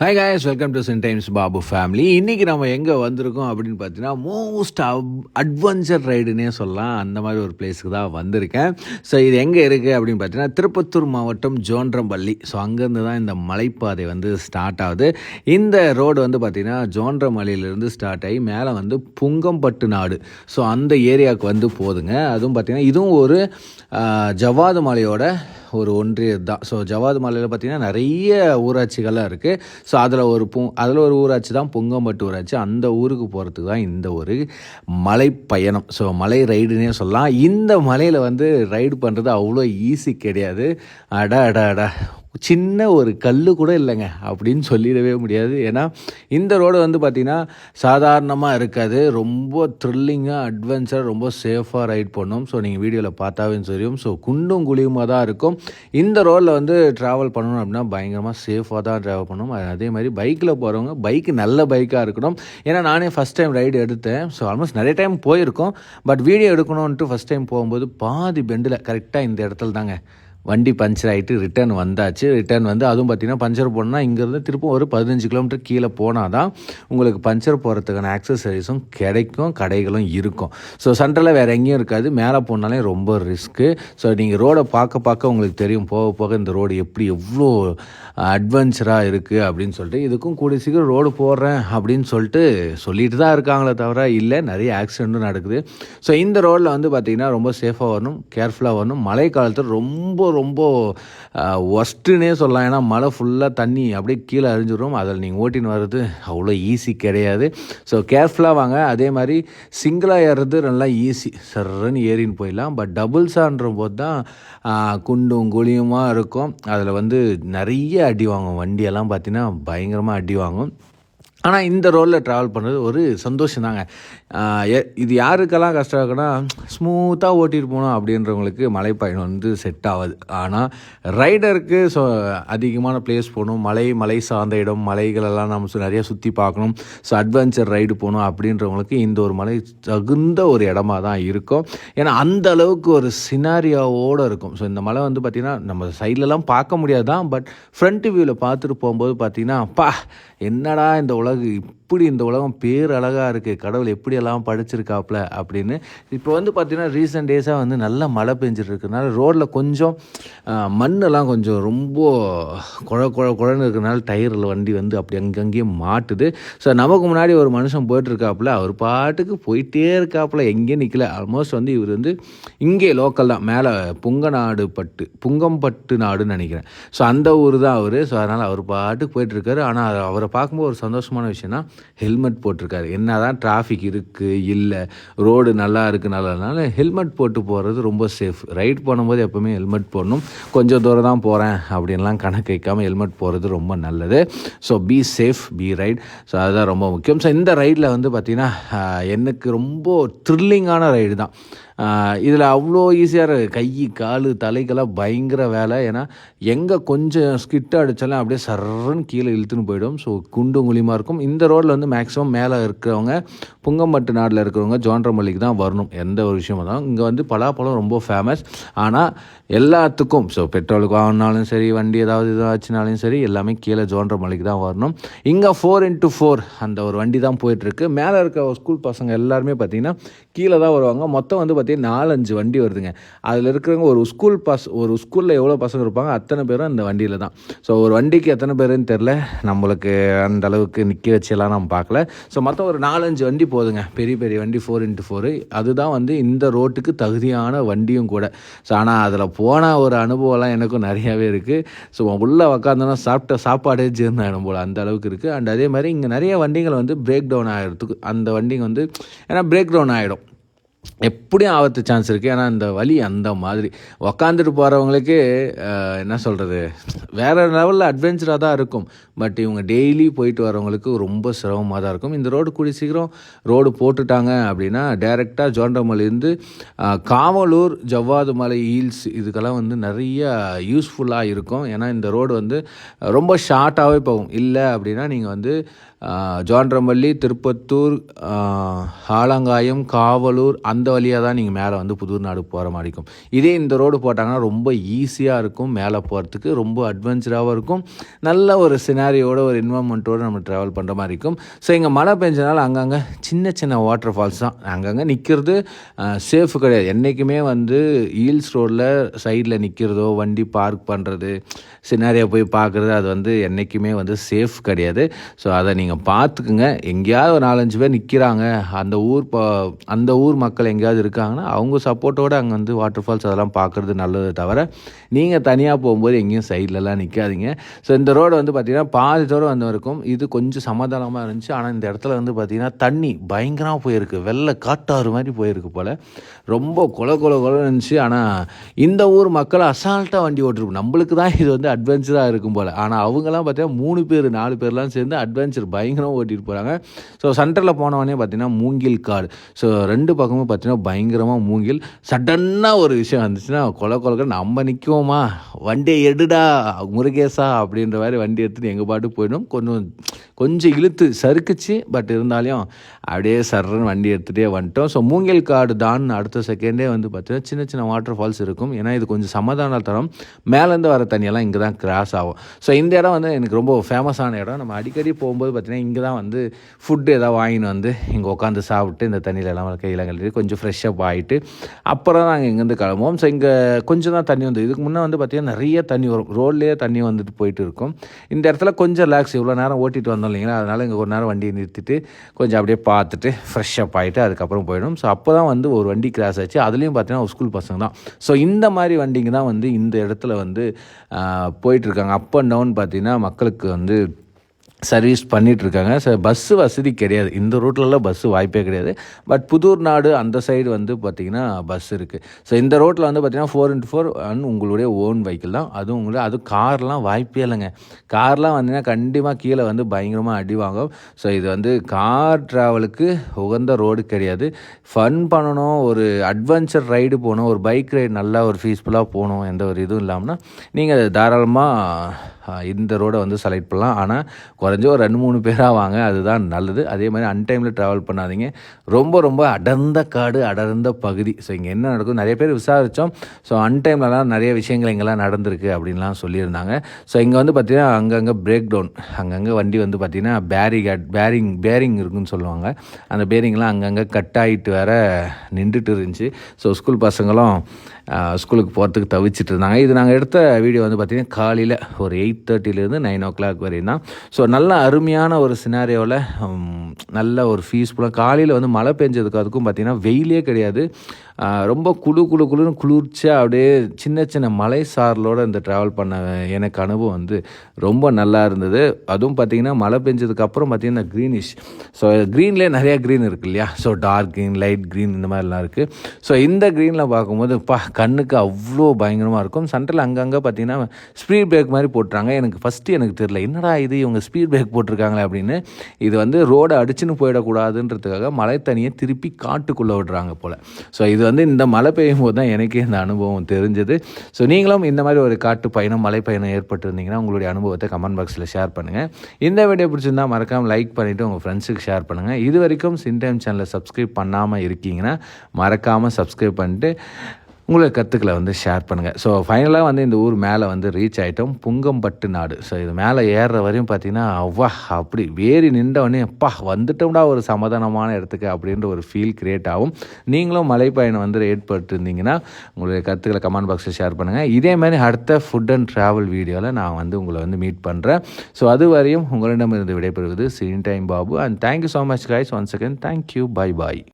Hi guys welcome to சென்ட் டைம்ஸ் Babu family இன்றைக்கி நம்ம எங்கே வந்திருக்கோம் அப்படின்னு பார்த்தீங்கன்னா மோஸ்ட் அட்வென்ச்சர் ரைடுன்னே சொல்லலாம். அந்த மாதிரி ஒரு பிளேஸுக்கு தான் வந்திருக்கேன். ஸோ இது எங்கே இருக்குது அப்படின்னு பார்த்தீங்கன்னா திருப்பத்தூர் மாவட்டம் ஜோன்றம்பள்ளி. ஸோ அங்கேருந்து தான் இந்த மலைப்பாதை வந்து ஸ்டார்ட் ஆகுது. இந்த ரோடு வந்து பார்த்திங்கன்னா ஜோன்றமலையிலேருந்து ஸ்டார்ட் ஆகி மேலே வந்து புங்கம்பட்டு நாடு. ஸோ அந்த ஏரியாவுக்கு வந்து போதுங்க அதுவும் பார்த்திங்கன்னா இதுவும் ஒரு ஜவ்வாது மலையோட ஒரு ஒன்றியம் தான் ஸோ ஜவாது மலையில் பார்த்திங்கன்னா நிறைய ஊராட்சிகள்லாம் இருக்குது ஸோ அதில் ஒரு பூ அதில் ஒரு ஊராட்சி தான் பொங்கம்பட்டு ஊராட்சி. அந்த ஊருக்கு போகிறதுக்கு தான் இந்த ஒரு மலை பயணம் ஸோ மலை ரைடுன்னே சொல்லலாம். இந்த மலையில் வந்து ரைடு பண்ணுறது அவ்வளோ ஈஸி கிடையாது. அட அட அட. சின்ன ஒரு கல் கூட இல்லைங்க. அப்படின்னு சொல்லிடவே முடியாது. ஏன்னா இந்த ரோடு வந்து பார்த்திங்கன்னா சாதாரணமாக இருக்காது. ரொம்ப த்ரில்லிங்காக அட்வென்ச்சர் ரொம்ப சேஃபாக ரைட் பண்ணும். ஸோ நீங்கள் வீடியோவில் பார்த்தாவே தெரியும். ஸோ குண்டும் குழியுமாக தான் இருக்கும். இந்த ரோடில் வந்து ட்ராவல் பண்ணணும் அப்படின்னா பயங்கரமாக சேஃபாக தான் ட்ராவல் பண்ணணும். அதே மாதிரி பைக்கில் போகிறவங்க பைக் நல்ல பைக்காக இருக்கணும். ஏன்னா நானே ஃபஸ்ட் டைம் ரைடு எடுத்தேன். ஸோ ஆல்மோஸ்ட் நிறைய டைம் போயிருக்கோம். பட் வீடியோ எடுக்கணுன்ட்டு ஃபஸ்ட் டைம் போகும்போது பாதி பெண்டில் கரெக்டாக இந்த இடத்துல தாங்க. வண்டி பஞ்சர் ஆகிட்டு ரிட்டர்ன் வந்தாச்சு. ரிட்டர்ன் வந்து அதுவும் பார்த்திங்கன்னா பஞ்சர் போடணும்னா இங்கேருந்து திருப்பும் ஒரு பதினஞ்சு கிலோமீட்டர் கீழே போனால் தான் உங்களுக்கு பஞ்சர் போகிறதுக்கான ஆக்சசரிஸும் கிடைக்கும் கடைகளும் இருக்கும். ஸோ சென்ட்ரலில் வேறு எங்கேயும் இருக்காது. மேலே போனாலே ரொம்ப ரிஸ்க்கு ஸோ நீங்கள் ரோடை பார்க்க பார்க்க உங்களுக்கு தெரியும். போக போக இந்த ரோடு எப்படி எவ்வளோ அட்வென்ச்சராக இருக்குது அப்படின்னு சொல்லிட்டு. இதுக்கும் கூடிய சீக்கிரம் ரோடு போடுறேன் அப்படின்னு சொல்லிட்டு சொல்லிட்டு தான் இருக்காங்களே தவிர இல்லை நிறைய ஆக்சிடெண்ட்டும் நடக்குது. ஸோ இந்த ரோட்டில் வந்து பார்த்திங்கன்னா ரொம்ப சேஃபாக வரணும் கேர்ஃபுல்லாக வரணும். மழை காலத்தில் ரொம்ப ரொம்ப ஒஸ்ட்டுன்னே சொல்லலாம். ஏன்னா மழை ஃபுல்லாக தண்ணி அப்படியே கீழே அரிஞ்சிடும் அதில் நீங்கள் ஓட்டின்னு வர்றது அவ்வளோ ஈஸி கிடையாது. ஸோ கேர்ஃபுல்லாக வாங்க. அதே மாதிரி சிங்கிளாக ஏறுறது நல்லா ஈஸி சர்றன்னு ஏறின்னு போயிடலாம். பட் டபுள்ஸான்ற போது தான் குண்டும் குழியுமா இருக்கும். அதில் வந்து நிறைய அடி வாங்கும். வண்டியெல்லாம் பார்த்தீங்கன்னா பயங்கரமாக அடி வாங்கும். ஆனால் இந்த ரோலில் ட்ராவல் பண்ணுறது ஒரு சந்தோஷம் தாங்க. எ- இது யாருக்கெல்லாம் கஷ்டம் இருக்குன்னா ஸ்மூத்தாக ஓட்டிட்டு போகணும் அப்படின்றவங்களுக்கு மலைப்பயணம் வந்து செட் ஆகாது. ஆனால் ரைடருக்கு ஸோ அதிகமான பிளேஸ் போகணும். மலை மலை சார்ந்த இடம் மலைகளெல்லாம் நம்ம நிறையா நிறைய சுற்றி பார்க்கணும். ஸோ அட்வென்ச்சர் ரைடு போகணும் அப்படின்றவங்களுக்கு இந்த ஒரு மலை தகுந்த ஒரு இடமா தான் இருக்கும். ஏன்னா அந்த அளவுக்கு ஒரு சினாரியாவோடு இருக்கும். ஸோ இந்த மலை வந்து பார்த்திங்கன்னா நம்ம சைட்லலாம் பார்க்க முடியாது தான். பட் ஃப்ரண்ட் வியூவில் பார்த்துட்டு போகும்போது பார்த்திங்கன்னா பா என்னடா இந்த உலகம் இப்படி இந்த உலகம் பேர் அழகாக இருக்குது கடவுள் எப்படியெல்லாம் படிச்சிருக்காப்ல அப்படின்னு. இப்போ வந்து பார்த்திங்கன்னா ரீசெண்ட் டேஸாக வந்து நல்லா மழை பெஞ்சிட்டு இருக்கிறதுனால ரோட்டில் கொஞ்சம் மண்ணெல்லாம் கொஞ்சம் ரொம்ப குழ குழ குழன்னு இருக்கிறனால டயரில் வண்டி வந்து அப்படி அங்கங்கேயே மாட்டுது. ஸோ நமக்கு முன்னாடி ஒரு மனுஷன் போயிட்டுருக்காப்புல அவர் பாட்டுக்கு போயிட்டே இருக்காப்புல எங்கேயும் நிற்கல ஆல்மோஸ்ட் வந்து இவர் வந்து இங்கே லோக்கல் தான். மேலே புங்கநாடு பட்டு புங்கம்பட்டு நாடுன்னு நினைக்கிறேன். ஸோ அந்த ஊர் தான் அவர். ஸோ அதனால் அவர் பாட்டுக்கு போயிட்டுருக்காரு ஆனால் அவரை பார்க்கும்போது ஒரு சந்தோஷமான விஷயம்னா ஹெல்மெட் போட்டிருக்காரு. என்ன தான் டிராஃபிக் இருக்குது இல்லை ரோடு நல்லா இருக்குது நல்லதுனால ஹெல்மெட் போட்டு போகிறது ரொம்ப சேஃப் ரைட் பண்ணும்போது எப்போவுமே ஹெல்மெட் போடணும். கொஞ்சம் தூரம் தான் போகிறேன் அப்படின்லாம் கணக்கு வைக்காமல் ஹெல்மெட் போகிறது ரொம்ப நல்லது. So be safe be right so அதுதான் ரொம்ப முக்கியம். ஸோ இந்த ரைடில் வந்து பார்த்திங்கன்னா எனக்கு ரொம்ப த்ரில்லிங்கான ரைடு தான். இதில் அவ்வளோ ஈஸியாக இருக்குது கை கால் தலைக்கெல்லாம் பயங்கர வேலை. ஏன்னா எங்கே கொஞ்சம் ஸ்கிட் அடித்தாலும் அப்படியே சர்றன்னு கீழே இழுத்துன்னு போயிடும். ஸோ குண்டும் குழியுமா இருக்கும். இந்த ரோட்டில் வந்து மேக்ஸிமம் மேலே இருக்கிறவங்க புங்கம்பட்டு நாட்டில் இருக்கிறவங்க ஜோன்றமல்லிக்கு தான் வரணும். எந்த ஒரு விஷயமும் தான் இங்கே வந்து பலாப்பழம் ரொம்ப ஃபேமஸ் ஆனால் எல்லாத்துக்கும். ஸோ பெட்ரோலுக்கு வாங்கினாலும் சரி வண்டி ஏதாவது இதாச்சுனாலும் சரி எல்லாமே கீழே ஜோன்றமல்லிக்கு தான் வரணும். இங்கே ஃபோர் இன்ட்டு ஃபோர் அந்த ஒரு வண்டி தான் போயிட்டுருக்கு. மேலே இருக்க ஸ்கூல் பசங்க எல்லாருமே பார்த்தீங்கன்னா கீழே தான் வருவாங்க. மொத்தம் வந்து பார்த்தீங்கன்னா நாலஞ்சு வண்டி வருதுங்க. அதில் இருக்கிறவங்க ஒரு ஸ்கூல் பஸ் ஒரு ஸ்கூலில் எவ்வளோ பசங்க இருப்பாங்க அத்தனை பேரும் அந்த வண்டியில் தான். ஸோ ஒரு வண்டிக்கு எத்தனை பேருன்னு தெரில நம்மளுக்கு அந்த அளவுக்கு நிற்க வச்செல்லாம் நம்ம பார்க்கல. ஸோ மொத்தம் ஒரு நாலஞ்சு வண்டி போதுங்க. பெரிய பெரிய வண்டி ஃபோர் இன்ட்டு ஃபோரு அதுதான் வந்து இந்த ரோட்டுக்கு தகுதியான வண்டியும் கூட. ஸோ ஆனால் அதில் போன ஒரு அனுபவம்லாம் எனக்கும் நிறையாவே இருக்குது ஸோ உள்ளே உக்காந்தோன்னா சாப்பிட்ட சாப்பாடே ஜீர்ணாயிடும் போல் அந்த அளவுக்கு இருக்குது அண்ட் அதே மாதிரி இங்கே நிறைய வண்டிகள் வந்து பிரேக் டவுன் ஆகிறதுக்கு அந்த வண்டிங்க வந்து ஏன்னா பிரேக் டவுன் ஆகிடும் எப்படியும் ஆபத்து சான்ஸ் இருக்குது ஏன்னா இந்த வலி அந்த மாதிரி. உக்காந்துட்டு போகிறவங்களுக்கு என்ன சொல்கிறது வேறு லெவலில் அட்வென்ச்சராக தான் இருக்கும். பட் இவங்க டெய்லி போயிட்டு வரவங்களுக்கு ரொம்ப சிரமமாக தான் இருக்கும். இந்த ரோடு கூடி சீக்கிரம் ரோடு போட்டுட்டாங்க அப்படின்னா டைரெக்டாக ஜோண்டமலேருந்து காவலூர் ஜவ்வாது மலை ஹீல்ஸ் இதுக்கெல்லாம் வந்து நிறைய யூஸ்ஃபுல்லாக இருக்கும். ஏன்னா இந்த ரோடு வந்து ரொம்ப ஷார்ட்டாகவே போகும். இல்லை அப்படின்னா நீங்கள் வந்து ஜோன்றமல்லி திருப்பத்தூர் ஆலங்காயம் காவலூர் அந்த அந்த வழியாக தான் நீங்கள் மேலே வந்து புதூர் நாடு போகிற மாதிரி இருக்கும். இதே இந்த ரோடு போட்டாங்கன்னா ரொம்ப ஈஸியாக இருக்கும். மேலே போகிறதுக்கு ரொம்ப அட்வென்ச்சராகவும் இருக்கும். நல்ல ஒரு சினாரியோட ஒரு இன்வால்மெண்ட்டோடு நம்ம ட்ராவல் பண்ணுற மாதிரி இருக்கும். ஸோ இங்கே மழை பெஞ்சனால அங்கங்கே சின்ன சின்ன வாட்டர் ஃபால்ஸ் தான். அங்கங்கே நிற்கிறது சேஃபு கிடையாது. என்றைக்குமே வந்து ஈல்ஸ் ரோடில் சைடில் நிற்கிறதோ வண்டி பார்க் பண்ணுறது சினாரியை போய் பார்க்குறது அது வந்து என்றைக்குமே வந்து சேஃப் கிடையாது. ஸோ அதை நீங்கள் பார்த்துக்குங்க. எங்கேயாவது ஒரு நாலஞ்சு பேர் நிற்கிறாங்க அந்த ஊர் அந்த ஊர் மக்கள் எங்கேயாவது இருக்காங்கன்னா அவங்க சப்போர்ட்டோடு அங்கே வந்து வாட்டர் ஃபால்ஸ் அதெல்லாம் பார்க்குறது நல்லது தவிர நீங்கள் தனியாக போகும்போது எங்கேயும் சைட்லலாம் நிற்காதீங்க ஸோ இந்த ரோடு வந்து பார்த்திங்கன்னா பாதி தூரம் வந்து இருக்கும். இது கொஞ்சம் சமாதானமாக இருந்துச்சு. ஆனால் இந்த இடத்துல வந்து பார்த்திங்கன்னா தண்ணி பயங்கரமாக போயிருக்கு. வெள்ளை காட்டாறு மாதிரி போயிருக்கு போல். ரொம்ப கொல கொல கொல இருந்துச்சு. ஆனால் இந்த ஊர் மக்கள் அசால்ட்டாக வண்டி ஓட்டிருக்கும். நம்மளுக்கு தான் இது வந்து அட்வென்ச்சராக இருக்கும் போல். ஆனால் அவங்கெல்லாம் பார்த்தீங்கன்னா மூணு பேர் நாலு பேர்லாம் சேர்ந்து அட்வென்ச்சர் பயங்கரமாக ஓட்டிட்டு போகிறாங்க ஸோ சென்டரில் போனவொடனே பார்த்தீங்கன்னா மூங்கில் காடு. ஸோ ரெண்டு பக்கமும் பார்த்தீங்கன்னா பயங்கரமாக மூங்கில். சடன்னாக ஒரு விஷயம் வந்துச்சுன்னா கொல கொலக்க நம்ம நிற்குவோமா வண்டியை எடுடா முருகேசா அப்படின்ற மாதிரி வண்டி எடுத்துகிட்டு எங்கள் பாட்டு போயிடும் கொஞ்சம் கொஞ்சம் இழுத்து சறுக்குச்சு பட் இருந்தாலும் அப்படியே சர்றன்னு வண்டி எடுத்துகிட்டே வந்துட்டோம். ஸோ மூங்கில் காடு தான் அடுத்த செகண்டே வந்து பார்த்தீங்கன்னா சின்ன சின்ன வாட்டர் ஃபால்ஸ் இருக்கும். ஏன்னா இது கொஞ்சம் சமாதான தரம் மேலேருந்து வர தண்ணியெல்லாம் இங்கே தான் கிராஸ் ஆகும். ஸோ இந்த இடம் வந்து எனக்கு ரொம்ப ஃபேமஸான இடம். நம்ம அடிக்கடி போகும்போது பார்த்தீங்கன்னா இங்கே தான் வந்து ஃபுட்டு ஏதாவது வாங்கின்னு வந்து இங்கே உட்காந்து சாப்பிட்டு இந்த தண்ணியில் எல்லாம் கையில் கழுவி கொஞ்சம் ஃப்ரெஷ்ஷப் ஆகிட்டு அப்புறம் நாங்கள் இங்கேருந்து கிளம்புவோம். ஸோ இங்கே கொஞ்சம் தான் தண்ணி வந்து இதுக்கு முன்னே வந்து பார்த்திங்கன்னா நிறைய தண்ணி வரும். ரோட்லேயே தண்ணி வந்துட்டு போயிட்டு இருக்கும். இந்த இடத்துல கொஞ்சம் ரிலாக்ஸ் இவ்வளோ நேரம் ஓட்டிட்டு வந்தோம் இல்லைங்களா? அதனால் இங்கே ஒரு நேரம் வண்டியை நிறுத்திட்டு கொஞ்சம் அப்படியே பார்த்துட்டு ஃப்ரெஷ்ஷப் ஆகிட்டு அதுக்கப்புறம் போயிடும் ஸோ அப்போ தான் வந்து ஒரு வண்டி கிராஸ் ஆச்சு. அதுலேயும் பார்த்தீங்கன்னா ஸ்கூல் பசங்க தான். ஸோ இந்த மாதிரி வண்டிங்க தான் வந்து இந்த இடத்துல வந்து போயிட்டுருக்காங்க அப் அண்ட் டவுன் பார்த்திங்கன்னா மக்களுக்கு வந்து சர்வீஸ் பண்ணிகிட்ருக்காங்க ஸோ பஸ்ஸு வசதி கிடையாது. இந்த ரூட்லலாம் பஸ்ஸு வாய்ப்பே கிடையாது. பட் புதூர் நாடு அந்த சைடு வந்து பார்த்திங்கன்னா பஸ் இருக்குது ஸோ இந்த ரோட்டில் வந்து பார்த்திங்கன்னா ஃபோர் இன்ட்டு ஃபோர் அண்ட் உங்களுடைய ஓன் வெஹிக்கிள் தான். அதுவும் உங்களுடைய அது கார்லாம் வாய்ப்பே இல்லைங்க. கார்லாம் வந்தீங்கன்னா கண்டிப்பாக கீழே வந்து பயங்கரமாக அடி வாங்கும். ஸோ இது வந்து கார் ட்ராவலுக்கு உகந்த ரோடு கிடையாது. ஃபன் பண்ணணும் ஒரு அட்வென்ச்சர் ரைடு போகணும் ஒரு பைக் ரைடு நல்லா ஒரு பீஸ்ஃபுல்லாக போகணும் எந்த ஒரு இதுவும் இல்லாமல் நீங்கள் தாராளமாக இந்த ரோடை வந்து செலக்ட் பண்ணலாம். ஆனால் குறைஞ்ச ஒரு ரெண்டு மூணு பேராக வாங்க அதுதான் நல்லது. அதே மாதிரி அன்டைமில் ட்ராவல் பண்ணாதீங்க. ரொம்ப ரொம்ப அடர்ந்த காடு அடர்ந்த பகுதி. ஸோ இங்கே என்ன நடக்கும்? நிறைய பேர் விசாரித்தோம் ஸோ அன்டைம்லலாம் நிறைய விஷயங்கள் இங்கெல்லாம் நடந்திருக்கு அப்படின்லாம் சொல்லியிருந்தாங்க. ஸோ இங்கே வந்து பார்த்திங்கன்னா அங்கங்கே பிரேக் டவுன் அங்கங்கே வண்டி வந்து பார்த்திங்கன்னா பேரிகேட் பேரிங் பேரிங் இருக்குன்னு சொல்லுவாங்க. அந்த பேரிங்லாம் அங்கங்கே கட் ஆகிட்டு வேற நின்றுட்டு இருந்துச்சு. ஸோ ஸ்கூல் பசங்களும் ஸ்கூலுக்கு போகிறதுக்கு தவிச்சிட்டு இருந்தாங்க. இது நாங்கள் எடுத்த வீடியோ வந்து பார்த்திங்கன்னா காலையில் ஒரு எயிட் தேர்ட்டிலேருந்து நைன் ஓ கிளாக் வரையும் தான் ஸோ நல்ல அருமையான ஒரு சினாரியோவில் நல்ல ஒரு ஃபீஸ்ஃபுல்லாக காலையில் வந்து மழை பெஞ்சதுக்கு அதுக்கும் பார்த்திங்கன்னா வெயிலே கிடையாது. ரொம்ப குழு குழு குளுன்னு குளிர்ச்சியாக அப்படியே சின்ன சின்ன மலை சார்லோடு இந்த ட்ராவல் பண்ண எனக்கு அனுபவம் வந்து ரொம்ப நல்லா இருந்தது. அதுவும் பார்த்திங்கன்னா மழை பெஞ்சதுக்கப்புறம் பார்த்திங்கன்னா க்ரீனிஷ் ஸோ க்ரீன்லேயே நிறையா க்ரீன் இருக்கு இல்லையா? So dark green light green இந்த மாதிரிலாம் இருக்குது ஸோ இந்த க்ரீனில் பார்க்கும்போது பா கண்ணுக்கு அவ்வளோ பயங்கரமாக இருக்கும். சென்டரில் அங்கங்கே பார்த்தீங்கன்னா ஸ்பீட் பிரேக் மாதிரி போட்டுறாங்க. எனக்கு ஃபஸ்ட்டு எனக்கு தெரியல. என்னடா இது? இவங்க ஸ்பீட் பிரேக் போட்டிருக்காங்களே அப்படின்னு. இது வந்து ரோடை அடிச்சுன்னு போயிடக்கூடாதுன்றதுக்காக மலை தண்ணியை திருப்பி காட்டுக்குள்ளே விடுறாங்க போல். ஸோ இது வந்து இந்த மழை பெய்யும் போது தான் எனக்கே இந்த அனுபவம் தெரிஞ்சது. ஸோ நீங்களும் இந்த மாதிரி ஒரு காட்டு பயணம் மலை பயணம் ஏற்பட்டிருந்தீங்கன்னா உங்களுடைய அனுபவத்தை கமெண்ட் பாக்ஸில் ஷேர் பண்ணுங்கள் இந்த வீடியோ பிடிச்சிருந்தா மறக்காமல் லைக் பண்ணிவிட்டு உங்கள் ஃப்ரெண்ட்ஸுக்கு ஷேர் பண்ணுங்கள் இது வரைக்கும் சின்டைம் சேனலை சப்ஸ்கிரைப் பண்ணாமல் இருக்கீங்கன்னா மறக்காமல் சப்ஸ்கிரைப் பண்ணிட்டு உங்களுடைய கருத்துக்களை வந்து ஷேர் பண்ணுங்கள் ஸோ ஃபைனலாக வந்து இந்த ஊர் மேலே வந்து ரீச் ஆகிட்டோம் புங்கம்பட்டு நாடு. ஸோ இது மேலே ஏறுற வரையும் பார்த்தீங்கன்னா அவ்வா அப்படி வேறி நின்றவொடனே அப்பா வந்துட்டோம்டா ஒரு சமாதானமான இடத்துக்கு அப்படின்ற ஒரு ஃபீல் கிரியேட் ஆகும். நீங்களும் மலைப்பயணம் வந்து ஏற்பட்டிருந்தீங்கன்னா உங்களுடைய கருத்துக்களை கமெண்ட் பாக்ஸில் ஷேர் பண்ணுங்கள் இதேமாதிரி அடுத்த ஃபுட் அண்ட் ட்ராவல் வீடியோவில் நான் வந்து உங்களை வந்து மீட் பண்ணுறேன் ஸோ அது வரையும் உங்களிடமிருந்து விடைபெறுவது scene time Babu and thank you so much guys once second thank you bye bye